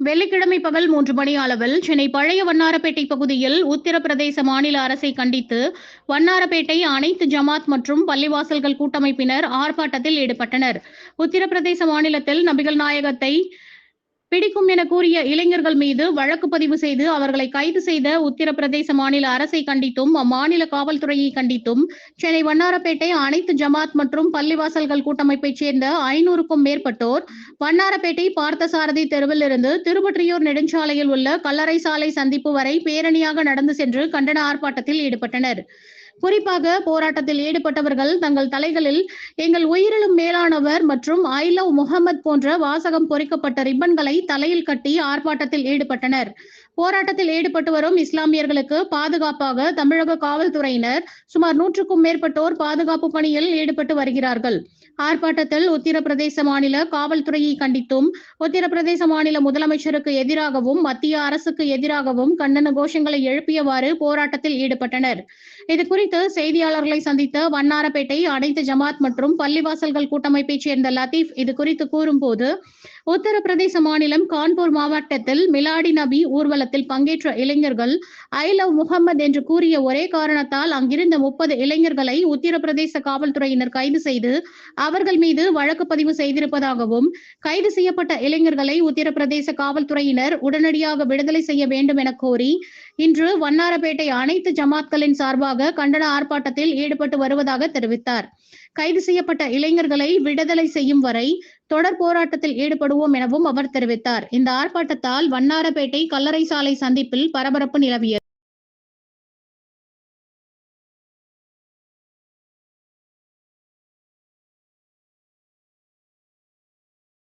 வெள்ளிக்கிழமை பகல் மூன்று மணி அளவில் சென்னை பழைய வண்ணாரப்பேட்டை பகுதியில் உத்தரப்பிரதேச மாநில அரசை கண்டித்து வண்ணாரப்பேட்டை அனைத்து ஜமாத் மற்றும் பள்ளிவாசல்கள் கூட்டமைப்பினர் ஆர்ப்பாட்டத்தில் ஈடுபட்டனர். உத்தரப்பிரதேச மாநிலத்தில் நபிகள் நாயகத்தை பிடிக்கும் என கூறிய இளைஞர்கள் மீது வழக்கு பதிவு செய்து அவர்களை கைது செய்த உத்தரப்பிரதேச மாநில அரசை கண்டித்தும் அம்மாநில காவல்துறையை கண்டித்தும் சென்னை வண்ணாரப்பேட்டை அனைத்து ஜமாத் மற்றும் பள்ளிவாசல்கள் கூட்டமைப்பைச் சேர்ந்த ஐநூறுக்கும் மேற்பட்டோர் வண்ணாரப்பேட்டை பார்த்தசாரதி தெருவில் இருந்து திருவொற்றியூர் நெடுஞ்சாலையில் உள்ள கல்லறை சாலை சந்திப்பு வரை பேரணியாக நடந்து சென்று கண்டன ஆர்ப்பாட்டத்தில் ஈடுபட்டனர். குறிப்பாக போராட்டத்தில் ஈடுபட்டவர்கள் தங்கள் தலைகளில் எங்கள் உயிரிலும் மேலானவர் மற்றும் ஐ லவ் முகமது போன்ற வாசகம் பொறிக்கப்பட்ட ரிப்பன்களை தலையில் கட்டி ஆர்ப்பாட்டத்தில் ஈடுபட்டனர். போராட்டத்தில் ஈடுபட்டு வரும் இஸ்லாமியர்களுக்கு பாதுகாப்பாக தமிழக காவல்துறையினர் சுமார் நூற்றுக்கும் மேற்பட்டோர் பாதுகாப்பு பணியில் ஈடுபட்டு வருகிறார்கள். ஆர்ப்பாட்டத்தில் உத்தரப்பிரதேச மாநில காவல்துறையை கண்டித்தும் உத்தரப்பிரதேச மாநில முதலமைச்சருக்கு எதிராகவும் மத்திய அரசுக்கு எதிராகவும் கண்டன கோஷங்களை எழுப்பியவாறு போராட்டத்தில் ஈடுபட்டனர். இது குறித்து செய்தியாளர்களை சந்தித்த வண்ணாரப்பேட்டை அனைத்து ஜமாத் மற்றும் பள்ளிவாசல்கள் கூட்டமைப்பைச் சேர்ந்த லத்தீப் இது குறித்து கூறும்போது உத்தரப்பிரதேச மாநிலம் கான்பூர் மாவட்டத்தில் மிலாடி நபி ஊர்வலத்தில் பங்கேற்ற இளைஞர்கள் ஐ லவ் முகமது என்று கூறிய ஒரே காரணத்தால் அங்கிருந்த முப்பது இளைஞர்களை உத்தரப்பிரதேச காவல்துறையினர் கைது செய்து அவர்கள் மீது வழக்கு பதிவு செய்திருப்பதாகவும் கைது செய்யப்பட்ட இளைஞர்களை உத்தரப்பிரதேச காவல்துறையினர் உடனடியாக விடுதலை செய்ய வேண்டும் என கோரி இன்று வண்ணாரப்பேட்டை அனைத்து ஜமாத்களின் சார்பாக கண்டன ஆர்ப்பாட்டத்தில் ஈடுபட்டு வருவதாக தெரிவித்தார். கைது செய்யப்பட்ட இளைஞர்களை விடுதலை செய்யும் வரை தொடர் போராட்டத்தில் ஈடுபடுவோம் எனவும் அவர் தெரிவித்தார். இந்த ஆர்ப்பாட்டத்தால் வண்ணாரப்பேட்டை கல்லறை சாலை சந்திப்பில் பரபரப்பு நிலவியது.